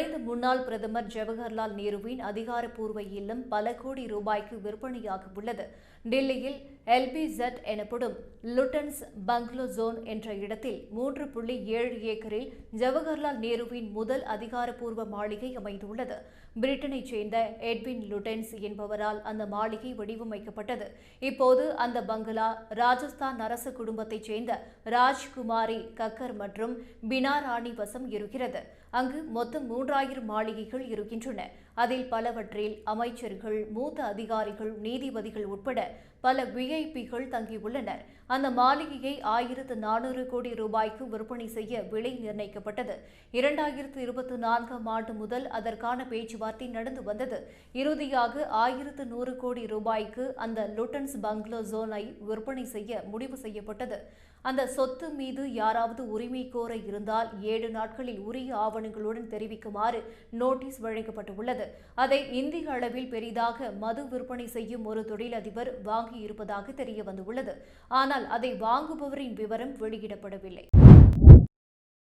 மறைந்த முன்னாள் பிரதமர் ஜவஹர்லால் நேருவின் அதிகாரப்பூர்வ இல்லம் பல கோடி ரூபாய்க்கு விற்பனையாக உள்ளது. டெல்லியில் எல்பிசட் எனப்படும் லுட்டன்ஸ் பங்களோ ஜோன் என்ற இடத்தில் மூன்று புள்ளி ஏழு ஏக்கரில் ஜவஹர்லால் நேருவின் முதல் அதிகாரப்பூர்வ மாளிகை அமைந்துள்ளது. பிரிட்டனைச் சேர்ந்த எட்வின் லுட்டன்ஸ் என்பவரால் அந்த மாளிகை வடிவமைக்கப்பட்டது. இப்போது அந்த பங்களா ராஜஸ்தான் அரச குடும்பத்தைச் சேர்ந்த ராஜ்குமாரி கக்கர் மற்றும் பினா ராணி வசம் இருக்கிறது. அங்கு மொத்தம் மூன்று மூன்றாயிரம் மாளிகைகள் இருக்கின்றன. அதில் பலவற்றில் அமைச்சர்கள் மூத்த அதிகாரிகள் நீதிபதிகள் உட்பட பல விஐபிகள் தங்கியுள்ளனர். அந்த மாளிகையை ஆயிரத்து நானூறு கோடி ரூபாய்க்கு விற்பனை செய்ய விலை நிர்ணயிக்கப்பட்டது. இரண்டாயிரத்து இருபத்தி நான்காம் ஆண்டு முதல் அதற்கான பேச்சுவார்த்தை நடந்து வந்தது. இறுதியாக ஆயிரத்து நூறு கோடி ரூபாய்க்கு அந்த லுட்டன்ஸ் பங்களோ ஜோனை விற்பனை செய்ய முடிவு செய்யப்பட்டது. அந்த சொத்து மீது யாராவது உரிமை கோர இருந்தால் ஏழு நாட்களில் உரிய ஆவணங்களுடன் தெரிவிக்குமாறு நோட்டீஸ் வழங்கப்பட்டுள்ளது. அதை இந்திய அளவில் பெரிதாக மது விற்பனை செய்யும் ஒரு தொழிலதிபர் வாங்கியிருப்பதாக தெரிய வந்துள்ளது ஆனால் அதை வாங்குபவரின் விவரம் வெளியிடப்படவில்லை.